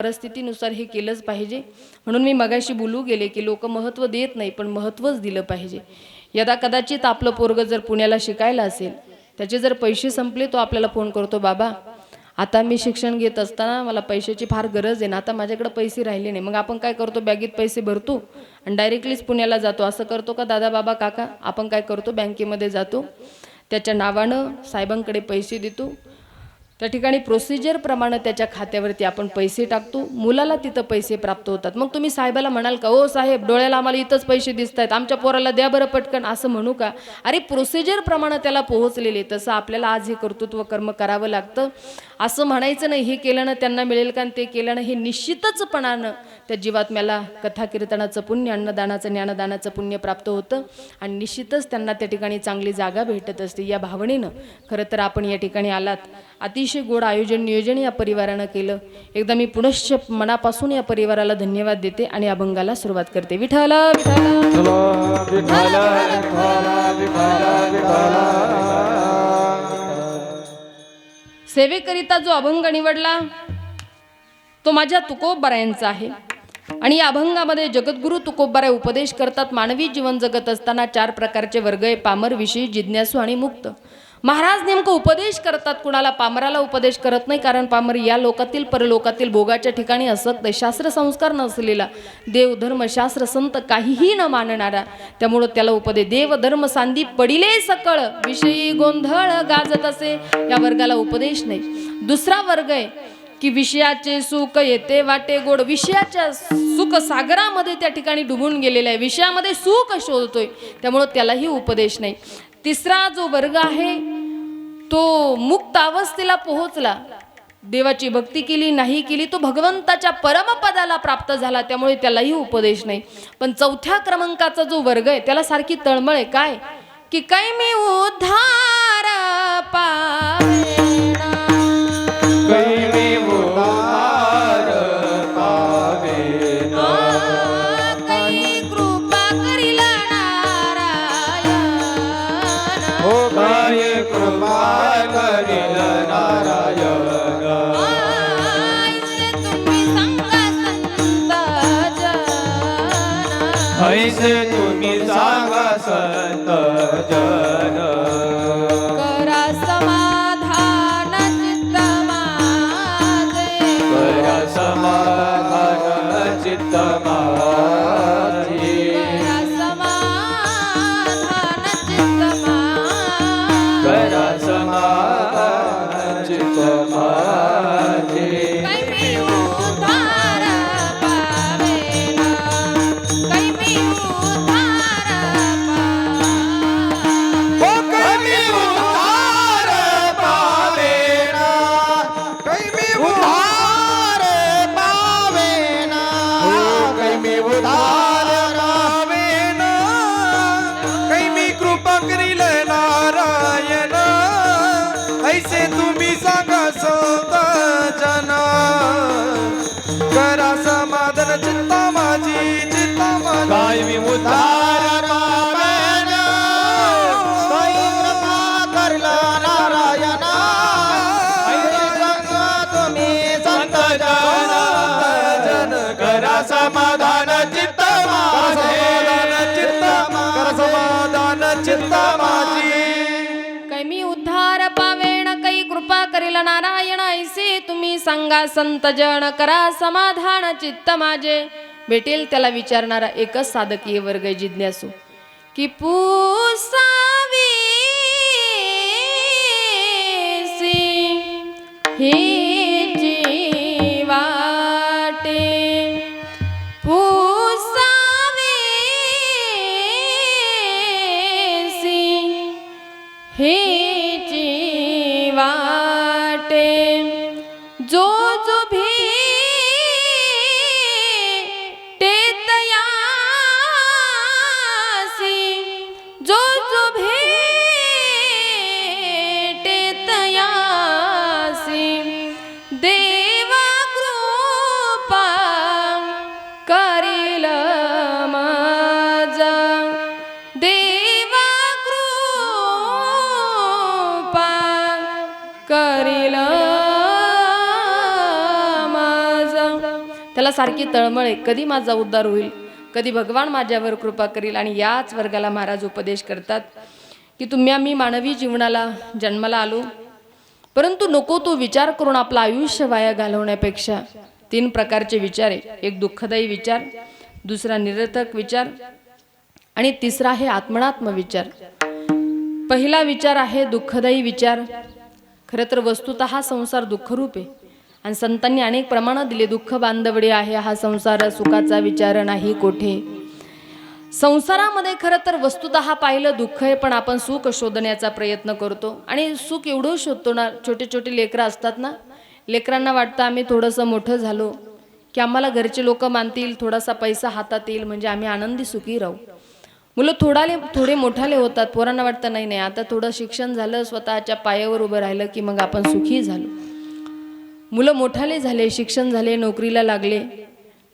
परिस्थितीनुसार हे केलंच पाहिजे. म्हणून मी मगाशी बोलू गेले की लोक महत्त्व देत नाही पण महत्त्वच दिलं पाहिजे. यदा कदाचित आपलं पोरग जर पुण्याला शिकायला असेल त्याचे जर पैसे संपले तो आपल्याला फोन करतो बाबा आता मी शिक्षण घेत असताना मला पैशाची फार गरज आहे ना आता माझ्याकडे पैसे राहिले नाही. मग आपण काय करतो? बॅगेत पैसे भरतो आणि डायरेक्टलीच पुण्याला जातो. असं करतो का दादा बाबा काका आपण काय करतो? बँकेमध्ये जातो. त्याच्या नावानं साहेबांकडे पैसे देतो. त्या ठिकाणी प्रोसिजरप्रमाणे त्याच्या खात्यावरती आपण पैसे टाकतो. मुलाला तिथं पैसे प्राप्त होतात. मग तुम्ही साहेबाला म्हणाल का ओ साहेब डोळ्याला आम्हाला इथंच पैसे दिसत आहेत आमच्या पोराला द्या बरं पटकन. असं म्हणू का? अरे प्रोसिजरप्रमाणे त्याला पोहोचलेले. तसं आपल्याला आज हे कर्तृत्व कर्म करावं लागतं. असं म्हणायचं नाही हे केलं ना त्यांना मिळेल का आणि ते केलं ना हे निश्चितचपणानं त्या जीवात्म्याला कथा कीर्तनाचं पुण्य अन्नदानाचं ज्ञानदानाचं पुण्य प्राप्त होतं आणि निश्चितच त्यांना त्या ठिकाणी चांगली जागा भेटत असते. या भावनेनं खरं तर आपण या ठिकाणी आलात. अतिशय गोड आयोजन नियोजन या परिवारानं केलं. एकदा मी पुनश्च मनापासून या परिवाराला धन्यवाद देते आणि अभंगाला सुरुवात करते. विठाल सेवेकरिता जो अभंग निवडला तो माझ्या तुकोबरायांचा आहे. आणि या अभंगामध्ये जगद्गुरु तुकोबाराय उपदेश करतात मानवी जीवन जगत असताना चार प्रकारचे वर्ग आहे पामर विषयी जिज्ञासू आणि मुक्त. महाराज नेमकं उपदेश करतात कुणाला पामराला उपदेश करत नाही कारण पामर या लोकातील परलोकातील भोगाच्या ठिकाणी असत शास्त्र संस्कार नसलेला देव धर्म शास्त्र संत काहीही न मानणारा त्यामुळं त्याला उपदेश देव धर्म सांदी पडिले सकळ विषयी गोंधळ गाजत असे. या वर्गाला उपदेश नाही. दुसरा वर्ग आहे की विषयाचे सुख येते वाटे गोड. विषयाच्या सुख सागरामध्ये त्या ठिकाणी डुबून गेलेला आहे. विषयामध्ये सुख शोधतोय. त्यामुळं त्यालाही उपदेश नाही. तिसरा जो वर्ग आहे तो मुक्त अवस्थेला पोहोचला. देवाची भक्ती केली नाही केली तो भगवंताच्या परमपदाला प्राप्त झाला. त्यामुळे त्यालाही उपदेश नाही. पण चौथ्या क्रमांकाचा जो वर्ग आहे त्याला सारखी तळमळ आहे. काय? की काय मी उद्धार पावेना सांगा संत जन करा समाधान चित्त माझे. भेटेल त्याला विचारणारा एकच साधकीय वर्ग आहे जिज्ञासू. की पुसावी ही जी मला सारखी तळमळ आहे. कधी माझा उद्धार होईल? कधी भगवान माझ्यावर कृपा करील? आणि याच वर्गाला महाराज उपदेश करतात की तुम्ही आम्ही मानवी जीवनाला जन्माला आलो. परंतु नको तो विचार करून आपलं आयुष्य वाया घालवण्यापेक्षा. तीन प्रकारचे विचार आहे. एक दुःखदायी विचार दुसरा निरर्थक विचार आणि तिसरा आहे आत्मनात्म विचार. पहिला विचार आहे दुःखदायी विचार. खरं तर वस्तुत हा संसार दुःखरूप आहे. आणि संतांनी अनेक प्रमाणात दिले. दुःख बांधवडे आहे. हा संसार सुखाचा विचार नाही कोठे. संसारामध्ये खरं तर वस्तुत हा पाहिलं दुःख आहे पण आपण सुख शोधण्याचा प्रयत्न करतो. आणि सुख एवढं शोधतो ना छोटे छोटे लेकरं असतात ना लेकरांना वाटतं आम्ही थोडंसं मोठं झालो की आम्हाला घरचे लोक मानतील थोडासा पैसा हातात येईल म्हणजे आम्ही आनंदी सुखी राहू. मुलं थोडाले थोडे मोठाले होतात पोरांना वाटतं नाही नाही आता थोडं शिक्षण झालं स्वतःच्या पायावर उभं राहिलं की मग आपण सुखी झालो. मुलं मोठाले झाले शिक्षण झाले नोकरीला लागले.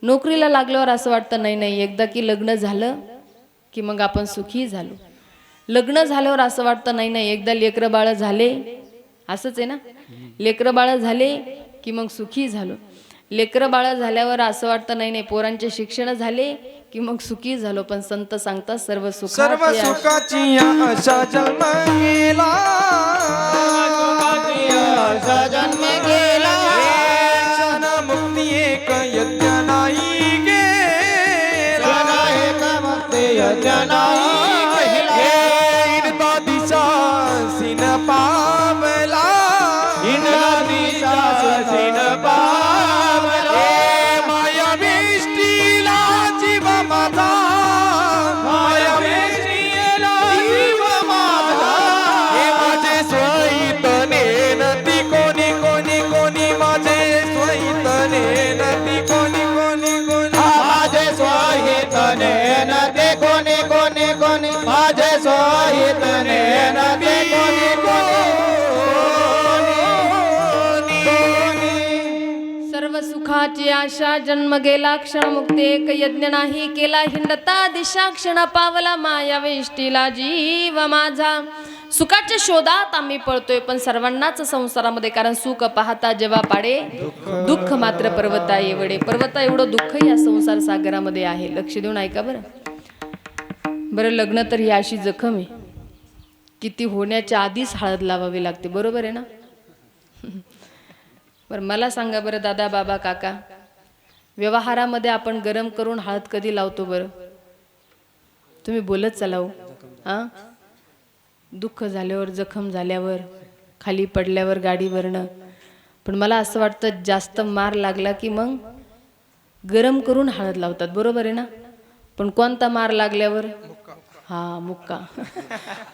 नोकरीला लागल्यावर असं वाटतं नाही नाही एकदा की लग्न झालं की मग आपण सुखी झालो. लग्न झाल्यावर असं वाटतं नाही नाही एकदा लेकरं बाळ झाले. असंच आहे ना? लेकरं बाळ झाले की मग सुखी झालो. लेकरं बाळ झाल्यावर असं वाटतं नाही नाही पोरांचे शिक्षण झाले की मग सुखी झालो. पण संत सांगतात सर्व सुख सर्व सुखाची आशा जन्म गेला जन्म गेला Jaya Janaya जन्म गेला क्षण मुक्ती एक यज्ञ नाही केला. हिंडता दिशा क्षण पावला माया वेष्टीला जीव माझा. सुखाच्या शोधात आम्ही पळतोय पण सर्वांनाच संसारामध्ये कारण सुख पाहता जेव्हा पाडे दुःख मात्र पर्वता एवढे. पर्वता एवढं दुःख या संसार सागरामध्ये आहे. लक्ष देऊन ऐका बरं. बरं लग्न तर ही अशी जखम आहे की ती होण्याच्या आधीच हळद लावावी लागते. बरोबर आहे ना? बरं मला सांगा बरं दादा बाबा काका. व्यवहारामध्ये आपण गरम करून हळद कधी लावतो बरं? तुम्ही बोलत चलाव. हां दुःख झाल्यावर जखम झाल्यावर खाली पडल्यावर गाडीवरनं पण मला असं वाटतं जास्त मार लागला की मग गरम करून हळद लावतात. बरोबर आहे ना? पण कोणता मार लागल्यावर? हा मुक्का.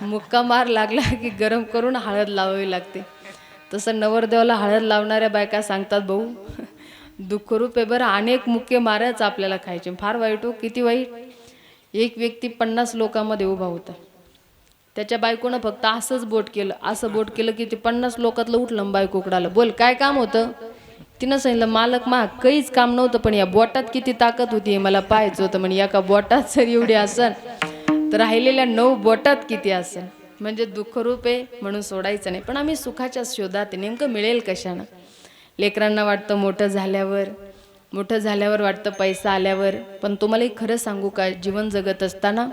मुक्का मार लागला की गरम करून हळद लावावी लागते. तसं नवरदेवाला हळद लावणाऱ्या बायका सांगतात भाऊ दुःखरूप आहे बरं अनेक मुख्य मारच आपल्याला खायचे. फार वाईट हो किती वाईट. एक व्यक्ती पन्नास लोकांमध्ये उभा होता. त्याच्या बायकोनं फक्त असंच बोट केलं असं बोट केलं की ते पन्नास लोकातलं उठलं बायकोकडालं बायको बोल काय काम होतं? तिनं सांगितलं मालक मा काहीच काम नव्हतं पण या बोटात किती ताकद होती हे मला पाहायचं होतं. म्हणजे एका बोटात जर एवढी असन तर राहिलेल्या नऊ बोटात किती असन? म्हणजे दुःखरूप आहे म्हणून सोडायचं नाही. पण आम्ही सुखाच्या शोधात नेमकं मिळेल कशानं? लेकरांना वाटतं मोठं झाल्यावर मोठं झाल्यावर वाटतं पैसा आल्यावर पण तुम्हाला एक खरं सांगू का जीवन जगत असताना?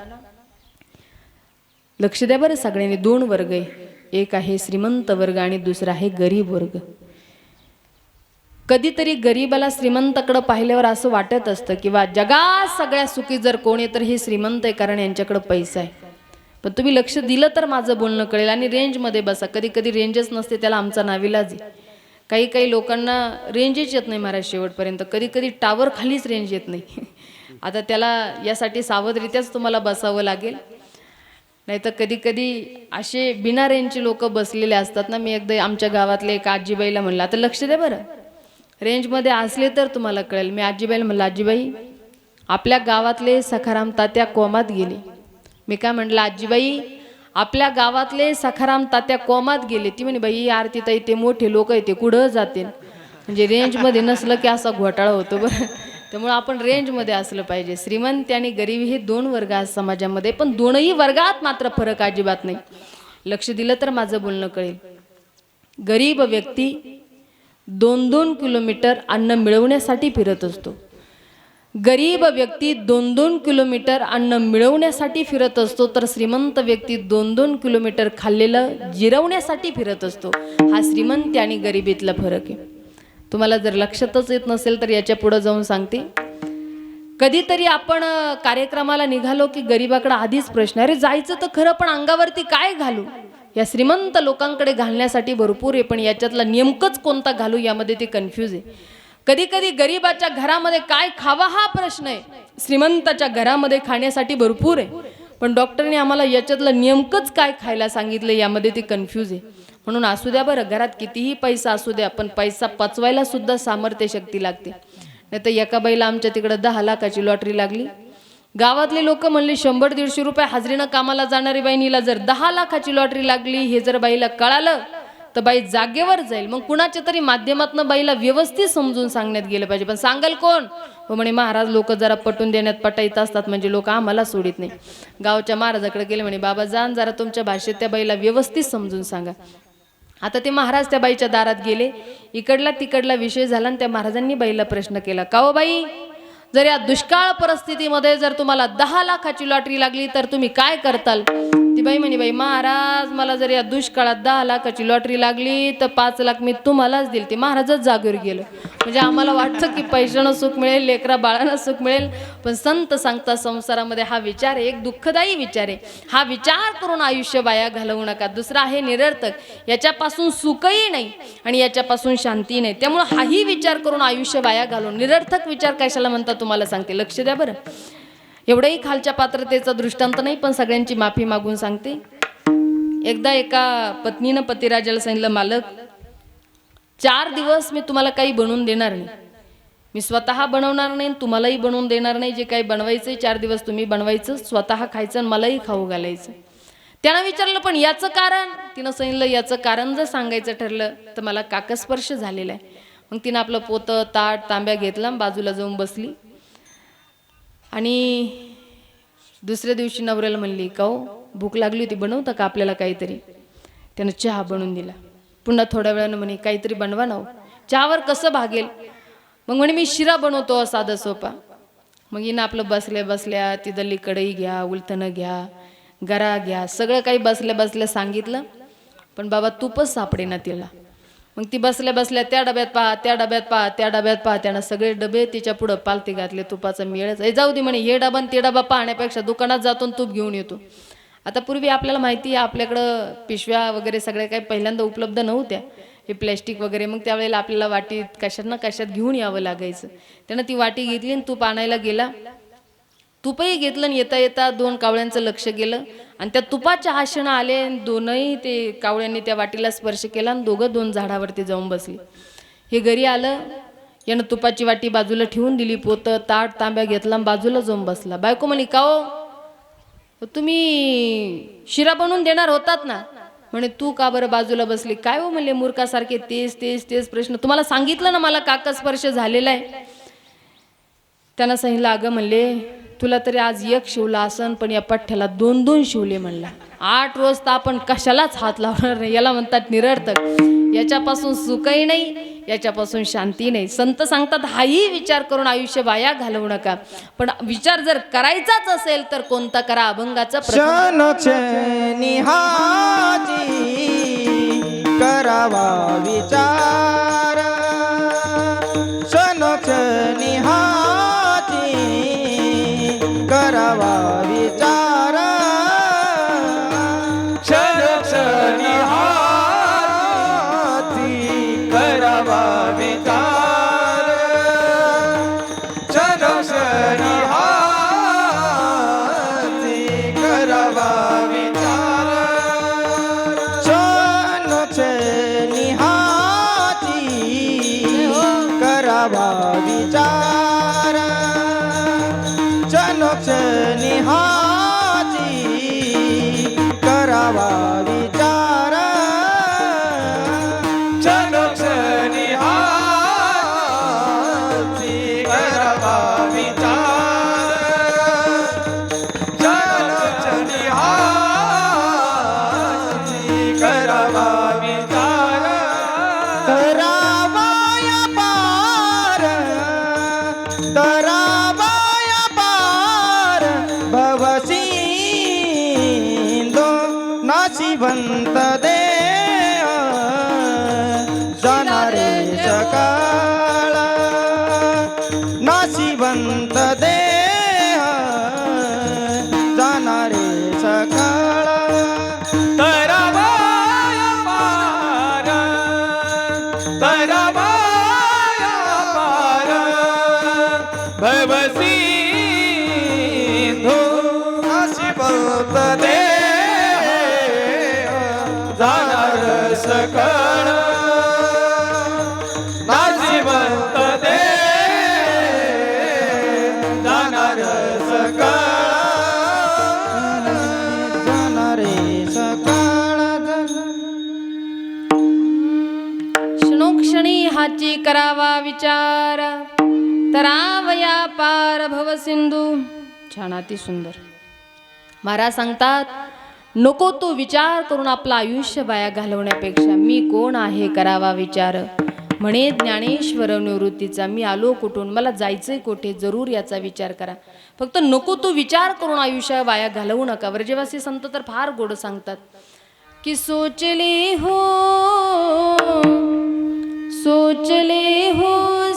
लक्ष द्या बरं सगळ्यांनी दोन वर्ग आहे. एक आहे श्रीमंत वर्ग आणि दुसरा आहे गरीब वर्ग. कधीतरी गरीबाला श्रीमंताकडं पाहिल्यावर असं वाटत असतं किंवा जगात सगळ्या सुखी जर कोण आहे तर हे श्रीमंत आहे कारण यांच्याकडं पैसा आहे. पण तुम्ही लक्ष दिलं तर माझं बोलणं कळेल आणि रेंजमध्ये बसा. कधी कधी रेंजच नसते त्याला आमचा नाविलाज आहे. काही काही लोकांना रेंजच येत नाही महाराज शेवटपर्यंत. कधी कधी टावर खालीच रेंज येत नाही. आता त्याला यासाठी सावधरित्याच तुम्हाला बसावं लागेल. नाही तर कधी कधी असे बिना रेंजचे लोक बसलेले असतात ना मी एकदा आमच्या गावातले एक आजीबाईला म्हणलं आता लक्ष द्या बरं. रेंजमध्ये असले तर तुम्हाला कळेल. मी आजीबाईला म्हणलं आजीबाई आपल्या गावातले सखाराम तात्या कोमात गेले. मी काय म्हटलं आजीबाई आपल्या गावातले सखाराम तात्या कोमात गेले. ती म्हणे बाई आरती ताई ते मोठे लोक आहे ते कुठं जातील? म्हणजे रेंजमध्ये नसलं की असा घोटाळा होतो बरं. त्यामुळे आपण रेंजमध्ये असलं पाहिजे. श्रीमंत आणि गरीब हे दोन वर्ग आहेत समाजामध्ये पण दोनही वर्गात मात्र फरक अजिबात नाही. लक्ष दिलं तर माझं बोलणं कळेल. गरीब व्यक्ती दोन दोन किलोमीटर अन्न मिळवण्यासाठी फिरत असतो. गरीब व्यक्ती दोन दोन किलोमीटर अन्न मिळवण्यासाठी फिरत असतो तर श्रीमंत व्यक्ती दोन दोन किलोमीटर खाल्लेलं जिरवण्यासाठी फिरत असतो. हा श्रीमंत आणि गरिबीतला फरक आहे. तुम्हाला जर लक्षातच येत नसेल तर याच्या पुढं जाऊन सांगते. कधीतरी आपण कार्यक्रमाला निघालो की गरीबाकडे आधीच प्रश्न अरे जायचं तर खरं पण अंगावरती काय घालू? या श्रीमंत लोकांकडे घालण्यासाठी भरपूर आहे पण याच्यातला नेमकंच कोणता घालू यामध्ये ते कन्फ्यूज आहे. कधी कधी गरीबाच्या घरामध्ये काय खावा हा प्रश्न आहे. श्रीमंताच्या घरामध्ये खाण्यासाठी भरपूर आहे. पण डॉक्टरने आम्हाला याच्यातलं नेमकंच काय खायला सांगितलं यामध्ये ते कन्फ्यूज आहे. म्हणून असू द्या बरं घरात कितीही पैसा असू द्या पण पैसा पचवायला सुद्धा सामर्थ्य शक्ती लागते. नाही तर एका बाईला आमच्या तिकडं दहा लाखाची लॉटरी लागली. गावातले लोक म्हणले शंभर दीडशे रुपये हाजरीनं कामाला जाणारी बहिणीला जर दहा लाखाची लॉटरी लागली हे जर बाईला कळालं तर बाई जागेवर जाईल. मग कुणाच्या तरी माध्यमातून बाईला व्यवस्थित समजून सांगण्यात गेलं पाहिजे. पण सांगाल कोण? हो म्हणे महाराज लोक जरा पटून देण्यात पटाईत असतात. म्हणजे लोक आम्हाला सोडित नाही. गावच्या महाराजाकडे गेले म्हणे बाबा जाण जरा तुमच्या भाषेत त्या बाईला व्यवस्थित समजून सांगा. आता ते महाराज त्या बाईच्या दारात गेले. इकडला तिकडला विषय झाला आणि त्या महाराजांनी बाईला प्रश्न केला का हो बाई? जर या दुष्काळ परिस्थितीमध्ये जर तुम्हाला दहा लाखाची लॉटरी लागली तर तुम्ही काय करताल? ती बाई म्हणे बाई महाराज मला जर या दुष्काळात दहा लाखाची लॉटरी लागली तर पाच लाख मी तुम्हालाच दिली ते महाराजच जागेवर गेलं. म्हणजे आम्हाला वाटतं की पैशानं सुख मिळेल लेकरा बाळानं सुख मिळेल पण संत सांगता संसारामध्ये हा विचार आहे एक दुःखदायी विचार आहे. हा विचार करून आयुष्य वाया घालवू नका. दुसरा आहे निरर्थक. याच्यापासून सुखही नाही आणि याच्यापासून शांती नाही. त्यामुळं हाही विचार करून आयुष्य वाया घालून निरर्थक विचार कशाला म्हणतात तुम्हाला सांगते. लक्ष द्या बरं. एवढंही खालच्या पात्रतेचा दृष्टांत नाही पण सगळ्यांची माफी मागून सांगते. एकदा एका पत्नीनं पतिराजाला सांगितलं मालक चार दिवस मी तुम्हाला काही बनवून देणार नाही. मी स्वतः बनवणार नाही आणि तुम्हालाही बनवून देणार नाही. जे काही बनवायचं चार दिवस तुम्ही बनवायचं स्वतः खायचं आणि मलाही खाऊ घालायचं. त्यानं विचारलं पण याचं कारण? तिनं सांगितलं याचं कारण जर सांगायचं ठरलं तर मला काकस्पर्श झालेला आहे. मग तिनं आपलं पोतं ताट तांब्या घेतला बाजूला जाऊन बसली. आणि दुसऱ्या दिवशी नवऱ्याला म्हणली का हो भूक लागली होती बनवता का आपल्याला काहीतरी? त्यानं चहा बनवून दिला. पुन्हा थोड्या वेळानं म्हणे काहीतरी बनवा ना हो. चहावर कसं भागेल? मग म्हणे मी शिरा बनवतो साधा सोपा. मग हिनं आपलं बसल्या बसल्या तिथली कढई घ्या उलथनं घ्या गरा घ्या सगळं काही बसल्या बसल्या सांगितलं. पण बाबा तूपच सापडे ना तिला. मग ती बसल्या बसल्या त्या डब्यात पहा त्या डब्यात पहा त्या डब्यात पहा त्यानं सगळे डबे तिच्या पुढं पालती घातले तुपाचा मेळच. ए जाऊ दे म्हणे हे डबा आणि ते डबा पाहण्यापेक्षा दुकानात जातो आणि तूप घेऊन येतो. आता पूर्वी आपल्याला माहिती आहे आपल्याकडं पिशव्या वगैरे सगळ्या काही पहिल्यांदा उपलब्ध नव्हत्या. हे प्लॅस्टिक वगैरे मग त्यावेळेला आपल्याला वाटीत कशात ना कशात घेऊन यावं लागायचं. त्यानं ती वाटी घेतली आणि तूप आणायला गेला. तुपही घेतलं आणि येता येता दोन कावळ्यांचं लक्ष गेलं. आणि त्या तुपाच्या हाशणं आले आणि दोनही ते कावळ्यांनी त्या वाटीला स्पर्श केला आणि दोघं दोन झाडावरती जाऊन बसले. हे घरी आलं यानं तुपाची वाटी बाजूला ठेवून दिली पोतं ताट तांब्या घेतला आणि बाजूला जाऊन बसला. बायको म्हणे का हो? तुम्ही शिरा बनवून देणार होतात ना? म्हणे तू का बरं बाजूला बसली? काय हो म्हणले मूर्खासारखे? तेच तेच तेच प्रश्न. तुम्हाला सांगितलं ना मला काका स्पर्श झालेला आहे. त्यांना सांगितलं अगं म्हणले तुला तरी आज एक शिवला असन पण या पठ्ठ्याला दोन दोन शिवले म्हणला. आठ रोज तर आपण कशालाच हात लावणार नाही याला म्हणतात निरर्थक. याच्यापासून सुखही नाही याच्यापासून शांती नाही. संत सांगतात हाही विचार करून आयुष्य वाया घालवू नका. पण विचार जर करायचाच असेल तर कोणता करा? अभंगाचा प्रथम. करावा विचार. करावा तराबाया पार भवसिंदो नाशिवंत क्षणोक्षणी हाची करावा विचार. तरावया पार भव सिंधू. छान अति सुंदर. महाराज सांगतात नको तो विचार करून आपलं आयुष्य वाया घालवण्यापेक्षा मी कोण आहे करावा विचार. म्हणे ज्ञानेश्वर निवृत्तीचा मी आलो कुठून? मला जायचंय कोठे? जरूर याचा विचार करा. फक्त नको तो विचार करून आयुष्य वाया घालवू नका. व्रजवासी संत तर फार गोड सांगतात की सोचले हो सोचले हो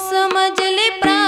समजले प्रा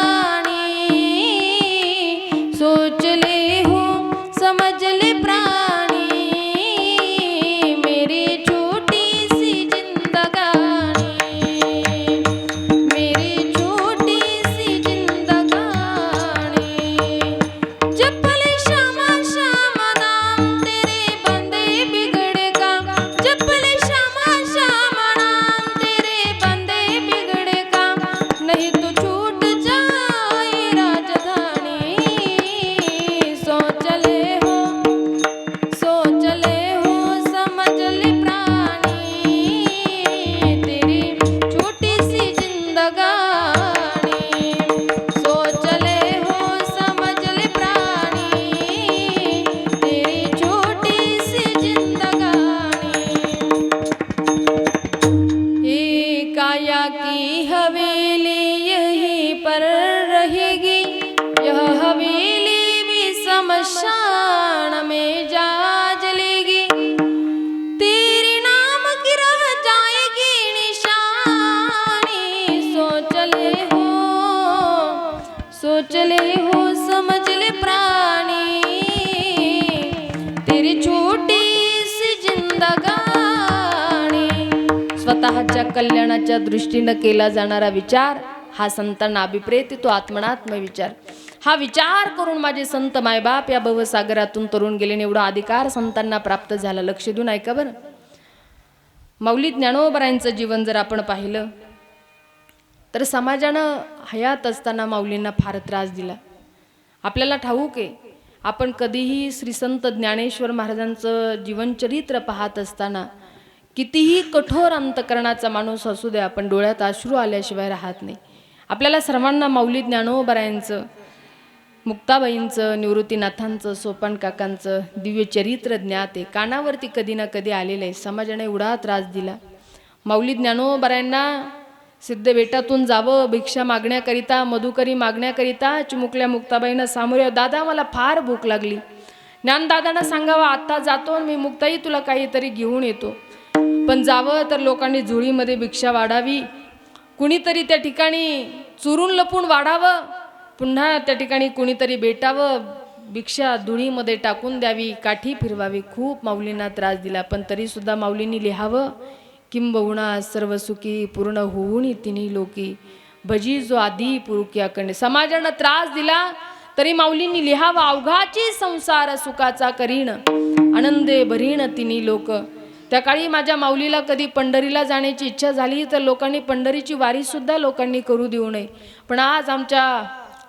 आपल्या कल्याणाच्या दृष्टीनं केला जाणारा विचार हा संतांना अभिप्रेत तो आत्मनात्म विचार. हा विचार करून माझे संत मायबाप या भवसागरातून तरुण गेले. एवढा अधिकार संतांना प्राप्त झाला. लक्ष देऊन ऐका बरं. माऊली ज्ञानोबरायांचं जीवन जर आपण पाहिलं तर समाजानं हयात असताना माऊलींना फार त्रास दिला. आपल्याला ठाऊक आहे आपण कधीही श्रीसंत ज्ञानेश्वर महाराजांचं जीवनचरित्र पाहत असताना कितीही कठोर अंतकरणाचा माणूस असू द्या आपण डोळ्यात अश्रू आल्याशिवाय राहत नाही. आपल्याला सर्वांना माऊली ज्ञानोबरायांचं मुक्ताबाईंचं निवृत्तीनाथांचं सोपान काकांचं दिव्य चरित्र ज्ञात आहे. कानावरती कधी ना कधी आलेलं आहे. समाजाने एवढा त्रास दिला. माऊली ज्ञानोबरायांना सिद्ध बेटातून जावं भिक्षा मागण्याकरिता मधुकरी मागण्याकरिता चिमुकल्या मुक्ताबाईंना सामोरे दादा मला फार भूक लागली. ज्ञानदादांना सांगावं आत्ता जातो आणि मी मुक्ताई तुला काहीतरी घेऊन येतो. पण जावं तर लोकांनी जुळीमध्ये भिक्षा वाढावी. कुणीतरी त्या ठिकाणी चुरून लपून वाढावं. पुन्हा त्या ठिकाणी कुणीतरी भेटावं भिक्षा धुळीमध्ये टाकून द्यावी. काठी फिरवावी. खूप माऊलींना त्रास दिला पण तरीसुद्धा माऊलींनी लिहावं. किंबहुना सर्व सुखी पूर्ण होऊन तिन्ही लोकी. भजी जो आधी पुरुक्या करणे. समाजानं त्रास दिला तरी माऊलींनी लिहावं. अवघाची संसार सुखाचा करीण. आनंदे भरीण तिन्ही लोक. त्या काळी माझ्या माऊलीला कधी पंढरीला जाण्याची इच्छा झाली तर लोकांनी पंढरीची वारीसुद्धा लोकांनी करू देऊ नये. पण आज आमच्या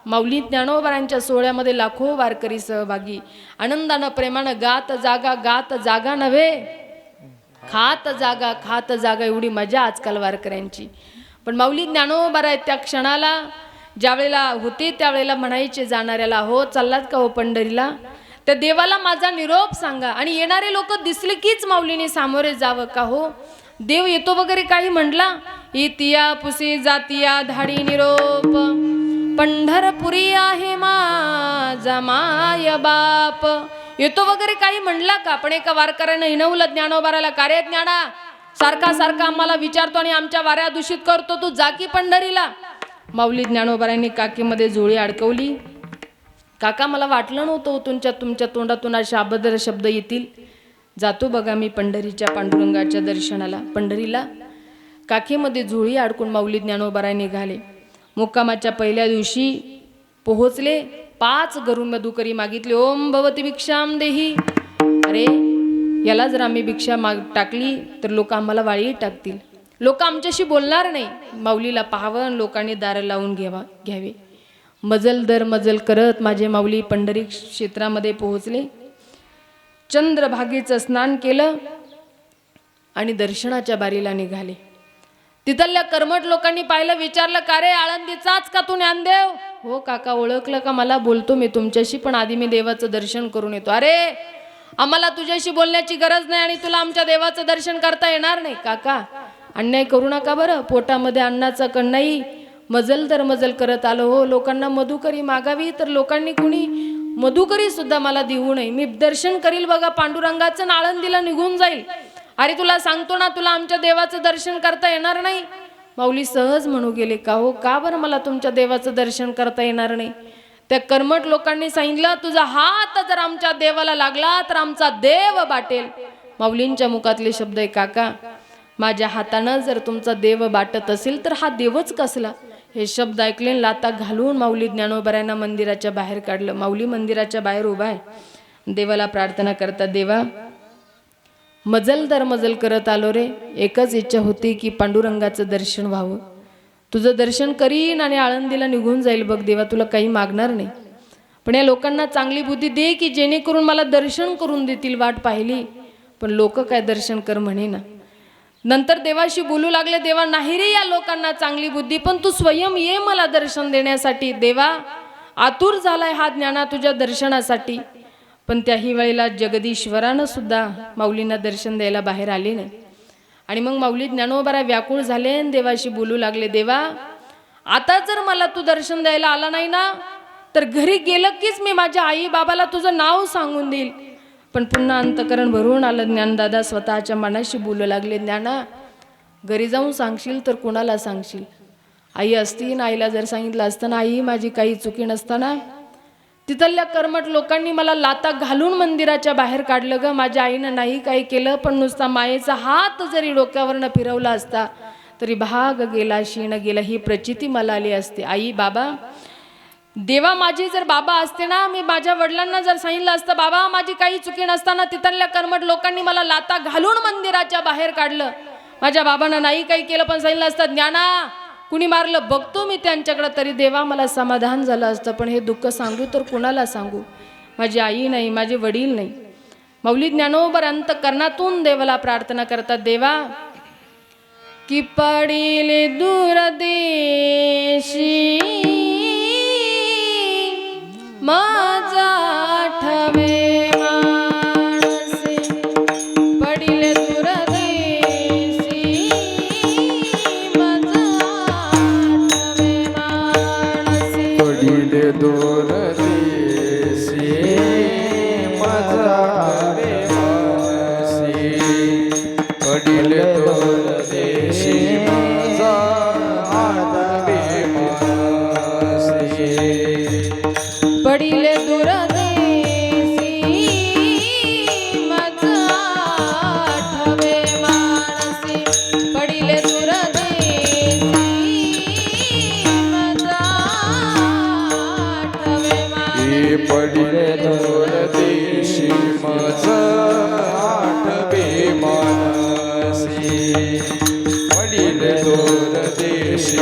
माऊली ज्ञानोबारांच्या सोहळ्यामध्ये लाखो वारकरी सहभागी. आनंदानं प्रेमानं गात जागा गात जागा नव्हे. खात जागा खात जागा एवढी मजा आजकाल वारकऱ्यांची. पण माऊली ज्ञानोबार आहेत त्या क्षणाला ज्यावेळेला होते त्यावेळेला म्हणायचे जाणाऱ्याला हो चाललात का हो पंढरीला? त्या देवाला माझा निरोप सांगा. आणि येणारे लोक दिसले कीच माऊलीने सामोरे जावं का हो? देव येतो वगैरे काही म्हटला? इतिया पुसी जातिया धाडी निरोप. पंढरपुरी आहे माझा माय बाप. येतो वगैरे काही म्हणला का? पण एका वारकऱ्यानं हिनवलं ज्ञानोबाराला कार्य ज्ञाना? सारखा सारखा आम्हाला विचारतो आणि आमच्या वाऱ्या दूषित करतो तू जा की पंढरीला. माऊली ज्ञानोबारांनी काकीमध्ये झोळी अडकवली. काका मला वाटलं नव्हतं हो तुमच्या तुमच्या तोंडातून असे अभद्र शब्द येतील. जातो बघा मी पंढरीच्या पांडुरंगाच्या दर्शनाला पंढरीला. काखेमध्ये झोळी अडकून माऊली ज्ञानोबाराय निघाले. मुक्कामाच्या पहिल्या दिवशी पोहोचले पाच गरुण मधुकरी मागितले. ओम भवती भिक्षाम देही. अरे याला जर आम्ही भिक्षा माग टाकली तर लोक आम्हाला वाळी टाकतील. लोक आमच्याशी बोलणार नाही. माऊलीला पाहावं आणि लोकांनी दारं लावून घ्यावा घ्यावे. मजल दर मजल करत माझे माऊली पंढरी क्षेत्रामध्ये पोहोचले. चंद्रभागेचं स्नान केलं आणि दर्शनाच्या बारीला निघाले. तिथल्या कर्मट लोकांनी पाहिलं विचारलं का रे आळंदीचाच का तू ज्ञानदेव? हो काका ओळखलं का मला? बोलतो मी तुमच्याशी पण आधी मी देवाचं दर्शन करून येतो. अरे आम्हाला तुझ्याशी बोलण्याची गरज नाही आणि तुला आमच्या देवाचं दर्शन करता येणार नाही काका. अन्याय करू नका बरं पोटामध्ये अन्नाचा कण्णाई मजल तर मजल करत आलो. हो लोकांना मधुकरी मागावी तर लोकांनी कुणी मधुकरी सुद्धा मला देऊ नये. मी दर्शन करील बघा पांडुरंगाचं नाळंदीला निघून जाईल. अरे तुला सांगतो ना तुला आमच्या देवाचं दर्शन करता येणार नाही. माऊली सहज म्हणू गेले का हो का बरं मला तुमच्या देवाचं दर्शन करता येणार नाही? त्या कर्मट लोकांनी सांगितलं तुझा हात जर आमच्या देवाला लागला तर आमचा देव बाटेल. माऊलींच्या मुखातले शब्द आहे काका माझ्या हातानं जर तुमचा देव बाटत असेल तर हा देवच कसला? हे शब्द ऐकले लाता घालून माऊली ज्ञानोबऱ्यांना मंदिराच्या बाहेर काढलं. माऊली मंदिराच्या बाहेर उभा आहे. देवाला प्रार्थना करता देवा मजल दर मजल करत आलो रे. एकच इच्छा होती की पांडुरंगाचं दर्शन व्हावं. तुझं दर्शन करीन आणि आळंदीला निघून जाईल बघ देवा तुला काही मागणार नाही. पण या लोकांना चांगली बुद्धी दे की जेणेकरून मला दर्शन करून देतील वाट पाहिली. पण लोक काय दर्शन कर म्हणे ना. नंतर देवाशी बोलू लागले देवा नाही रे या लोकांना चांगली बुद्धी पण तू स्वयं ये मला दर्शन देण्यासाठी. देवा आतुर झालाय हा ज्ञाना तुझ्या दर्शनासाठी. पण त्याही वेळेला जगदीश्वरानं सुद्धा माऊलींना दर्शन द्यायला बाहेर आले नाही. आणि मग माऊली ज्ञानोबरा व्याकुळ झाले आणि देवाशी बोलू लागले देवा आता जर मला तू दर्शन द्यायला आला नाही ना तर घरी गेलं कीच मी माझ्या आई बाबाला तुझं नाव सांगून देईल. पण पुन्हा अंतकरण भरून आलं. ज्ञानदादा स्वतःच्या मनाशी बोलू लागले ज्ञाना घरी जाऊन सांगशील तर कोणाला सांगशील? आई असती ना आईला जर सांगितलं असतं ना आई माझी काही चुकी नसताना? तिथल्या कर्मठ लोकांनी मला लाता घालून मंदिराच्या बाहेर काढलं ग. माझ्या आईनं नाही काही केलं पण नुसता मायेचा हात जरी डोक्यावरनं फिरवला असता तरी भाग गेला शीण गेला. ही प्रचिती मला आली असते. आई बाबा देवा माझी जर बाबा असते ना मी माझ्या वडिलांना जर सांगितलं असतं बाबा माझी काही चुकी नसताना तिथल्या कर्मट लोकांनी मला लाता घालून मंदिराच्या बाहेर काढलं. माझ्या बाबांना नाही काही केलं पण सांगितलं असतं ज्ञाना कुणी मारलं बघतो मी त्यांच्याकडं तरी देवा मला समाधान झालं असतं पण हे दुःख सांगू तर कुणाला सांगू? माझी आई नाही माझे वडील नाही. मौली ज्ञानोबर अंतकरणातून देवाला प्रार्थना करतात देवा की पडील दूर दे वडील दोर देशी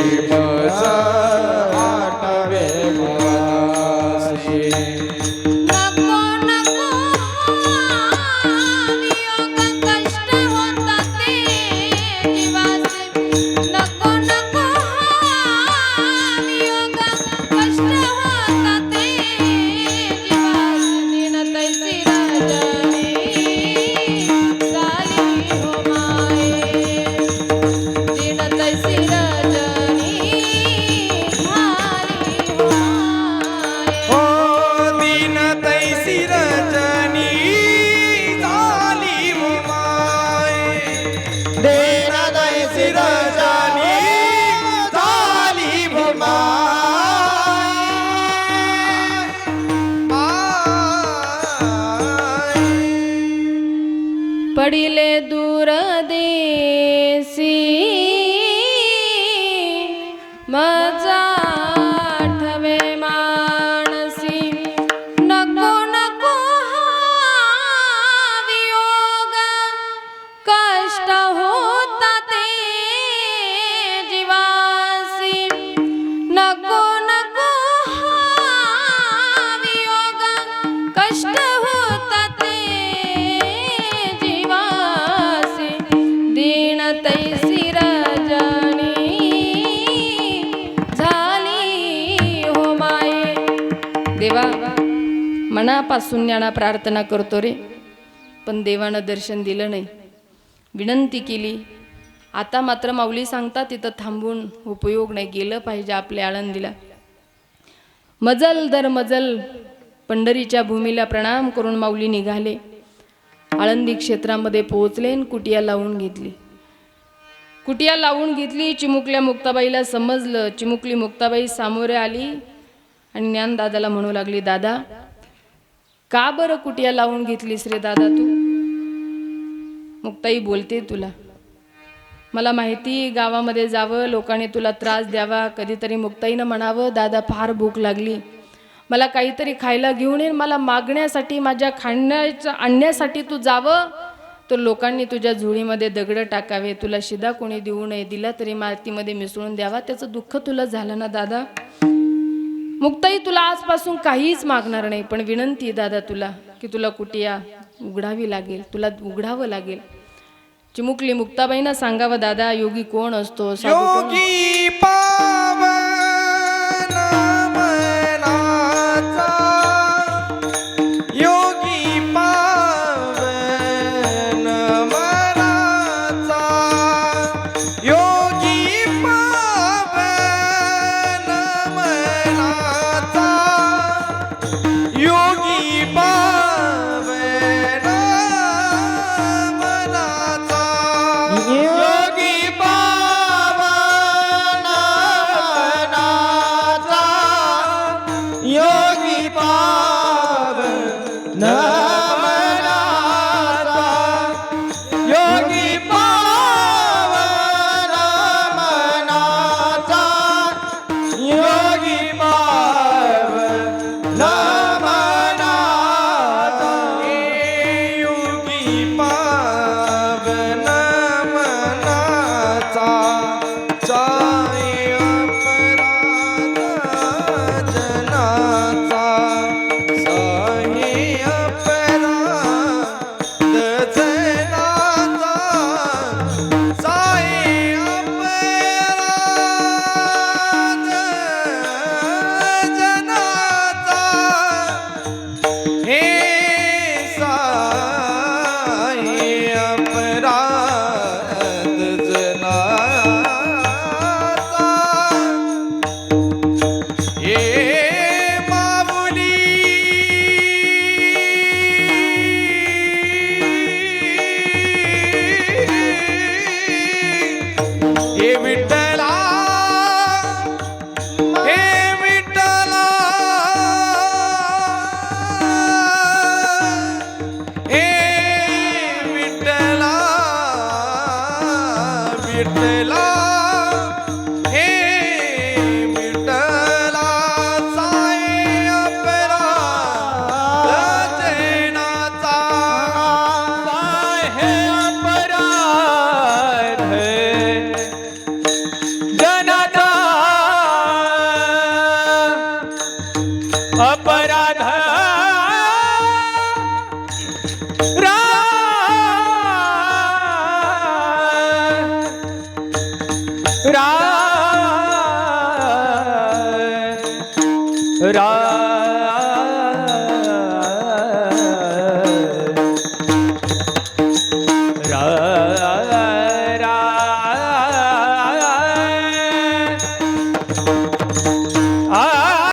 బడి లేదు सुन्याना प्रार्थना करतो रे. पण देवानं दर्शन दिलं नाही. विनंती केली. आता मात्र माऊली सांगतात तिथं थांबून उपयोग नाही. गेलं पाहिजे आपल्या आळंदीला. मजल दर मजल पंढरीच्या भूमीला प्रणाम करून माऊली निघाले. आळंदी क्षेत्रामध्ये पोहोचले आणि कुटिया लावून घेतली. कुटिया लावून घेतली चिमुकल्या मुक्ताबाईला समजलं. चिमुकली मुक्ताबाई सामोरे आली आणि ज्ञानदादाला म्हणू लागली दादा का बरं कुटिया लावून घेतलीस रे दादा तू? मुक्ताई बोलते तुला. मला माहिती गावामध्ये जावं लोकांनी तुला त्रास द्यावा. कधीतरी मुक्ताईनं म्हणावं दादा फार भूक लागली. मला काहीतरी खायला घेऊन ये. मला मागण्यासाठी माझ्या खाण्याचं आणण्यासाठी तू जावं तर लोकांनी तुझ्या झुळीमध्ये दगडं टाकावे. तुला शिदा कोणी देऊ नये. दिला तरी मातीमध्ये मिसळून द्यावा. त्याचं दुःख तुला झालं ना दादा? मुक्ताई तुला आजपासून काहीच मागणार नाही पण विनंती आहे दादा तुला की तुला कुटिया उघडावी लागेल तुला उघडावं लागेल. चिमुकली मुक्ताबाईंना सांगावं दादा योगी कोण असतो? साधू कोण? योगी